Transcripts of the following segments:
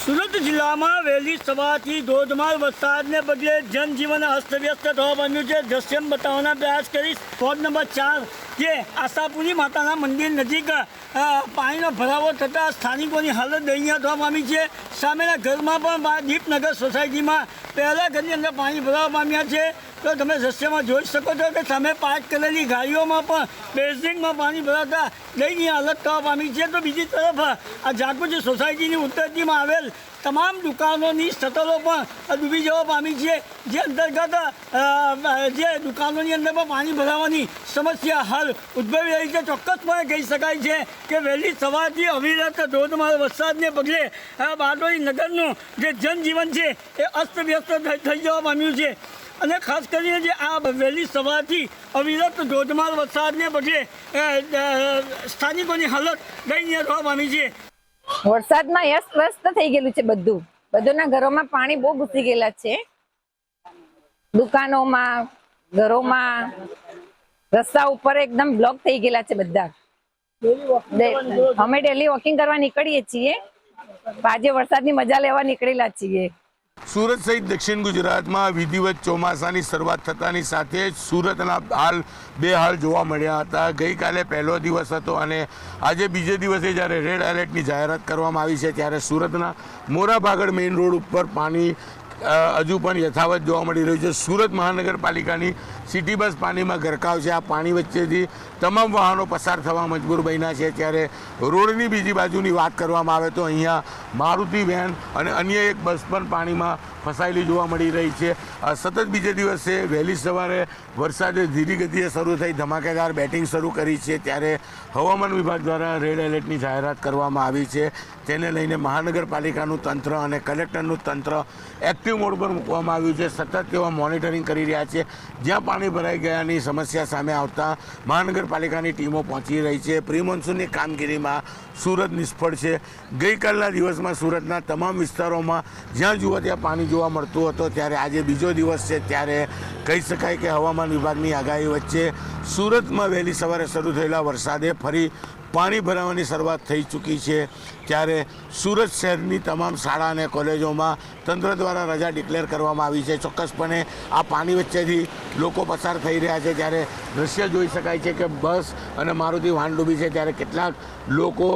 સુરત જિલ્લામાં વહેલી સવારથી ધોધમાર વરસાદને પગલે જનજીવન અસ્તવ્યસ્ત થવા બન્યું છે. દ્રશ્યમ બતાવવાના પ્રયાસ કરીશ. વોર્ડ નંબર ચાર જે આશાપુરી માતાના મંદિર નજીક પાણીનો ભરાવો થતાં સ્થાનિકોની હાલત દયનીય થવા પામી છે. સામેના ઘરમાં પણ દીપનગર સોસાયટીમાં પહેલા ઘરની અંદર પાણી ભરાવા પામ્યા છે. તો તમે દ્રશ્યમાં જોઈ શકો છો કે સામે પાર્ક કરેલી ગાડીઓમાં પણ બેઝિંગમાં પાણી ભરાતા ગઈની હાલત થવા પામી છે. તો બીજી તરફ, આ જાગૃતિ સોસાયટીની ઉત્તરજીમાં આવેલ તમામ દુકાનોની શટરો પણ ડૂબી જવા પામી છે. જે અંતર્ગત જે દુકાનોની અંદર પણ પાણી ભરાવાની સમસ્યા હાલ ઉદ્ભવી રહી છે. ચોક્કસપણે કહી શકાય છે કે વહેલી સવારથી અવિરત ધોધમાર વરસાદને પગલે બારડોલી નગરનું જે જનજીવન છે, એ અસ્તવ્યસ્ત વ્યસ્ત થઈ જવા પામ્યું છે. અને ખાસ કરીને જે આ વહેલી સવારથી અવિરત ધોધમાર વરસાદને પગલે સ્થાનિકોની હાલત દયનીય થવા પામી છે. વરસાદમાં અસ્તવ્યસ્ત થઈ ગયેલું છે બધું. બધાના ઘરોમાં પાણી બહુ ઘૂસી ગયેલા છે. દુકાનોમાં, ઘરોમાં, રસ્તા ઉપર એકદમ બ્લોક થઈ ગયેલા છે બધા. અમે ડેલી વોકિંગ કરવા નીકળીએ છીએ. આજે વરસાદની મજા લેવા નીકળેલા છીએ. સુરત સહિત દક્ષિણ ગુજરાતમાં વિધિવત ચોમાસાની શરૂઆત થતાની સાથે જ સુરતના હાલ બે હાલ જોવા મળ્યા હતા. ગઈકાલે પહેલો દિવસ હતો અને આજે બીજે દિવસે જ્યારે રેડ એલર્ટની જાહેરાત કરવામાં આવી છે ત્યારે સુરતના મોરા ભાગળ મેઇન રોડ ઉપર પાણી હજુ પણ યથાવત જોવા મળી રહ્યું છે. સુરત મહાનગરપાલિકાની સિટી બસ પાણીમાં ગરકાવ છે આ પાણી વચ્ચેથી તમામ વાહનો પસાર થવા મજબૂર બન્યા છે. ત્યારે રોડની બીજી બાજુની વાત કરવામાં આવે તો અહીંયા મારુતિ વેન અને અન્ય એક બસ પણ પાણીમાં ફસાયેલી જોવા મળી રહી છે. સતત બીજે દિવસે વહેલી સવારે વરસાદે ધીરી ગતિએ શરૂ થઈ ધમાકેદાર બેટિંગ શરૂ કરી છે. ત્યારે હવામાન વિભાગ દ્વારા રેડ એલર્ટની જાહેરાત કરવામાં આવી છે. તેને લઈને મહાનગરપાલિકાનું તંત્ર અને કલેક્ટરનું તંત્ર એક્ટિવ મોડ પર મૂકવામાં આવ્યું છે. સતત તેઓ મોનિટરિંગ કરી રહ્યા છે. જ્યાં પાણી ભરાઈ ગયાની સમસ્યા સામે આવતા મહાનગરપાલિકાની ટીમો પહોંચી રહી છે. પ્રી કામગીરીમાં સુરત નિષ્ફળ છે. ગઈકાલના દિવસમાં સુરતના તમામ વિસ્તારોમાં જ્યાં જુઓ ત્યાં પાણી જોવા મળતું હતું, ત્યારે આજે બીજો દિવસ છે, ત્યારે કહી શકાય કે હવામાન વિભાગની આગાહી વચ્ચે સુરતમાં વહેલી સવારે શરૂ થયેલા વરસાદે ફરી પાણી ભરાવાની શરૂઆત થઈ ચૂકી છે. ત્યારે સુરત શહેરની તમામ શાળા અને કોલેજોમાં તંત્ર દ્વારા રજા ડિક્લેર કરવામાં આવી છે. ચોક્કસપણે આ પાણી વચ્ચેથી લોકો પસાર થઈ રહ્યા છે. ત્યારે દ્રશ્ય જોઈ શકાય છે કે બસ અને મારુતિ વાહન ડૂબી છે. ત્યારે કેટલાક લોકો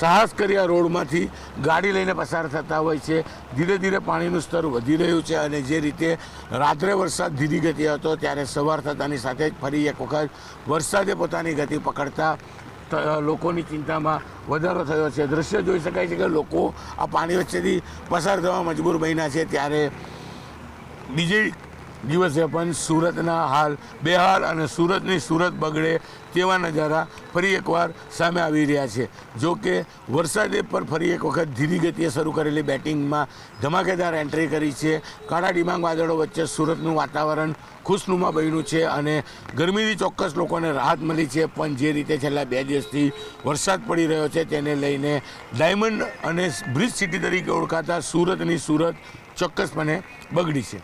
સાહસ કરી આ રોડમાંથી ગાડી લઈને પસાર થતા હોય છે. ધીરે ધીરે પાણીનું સ્તર વધી રહ્યું છે અને જે રીતે રાત્રે વરસાદ ધીરી ગતિ હતો, ત્યારે સવાર થતાની સાથે જ ફરી એક વખત વરસાદે પોતાની ગતિ પકડતા લોકોની ચિંતામાં વધારો થયો છે. દ્રશ્ય જોઈ શકાય છે કે લોકો આ પાણી વચ્ચેથી પસાર થવા મજબૂર બન્યા છે ત્યારે બીજે દિવસે પણ સુરતના હાલ બેહાલ અને સુરતની સુરત બગડે તેવા નજારા ફરી એકવાર સામે આવી રહ્યા છે. જો કે વરસાદે પર ફરી એક વખત ધીરી ગતિએ શરૂ કરેલી બેટિંગમાં ધમાકેદાર એન્ટ્રી કરી છે. કાળા ડિમાંગ વાદળો વચ્ચે સુરતનું વાતાવરણ ખુશનુમા બન્યું છે અને ગરમીથી ચોક્કસ લોકોને રાહત મળી છે. પણ જે રીતે છેલ્લા બે દિવસથી વરસાદ પડી રહ્યો છે તેને લઈને ડાયમંડ અને બ્રિજ સિટી તરીકે ઓળખાતા સુરતની સુરત ચોક્કસપણે બગડી છે.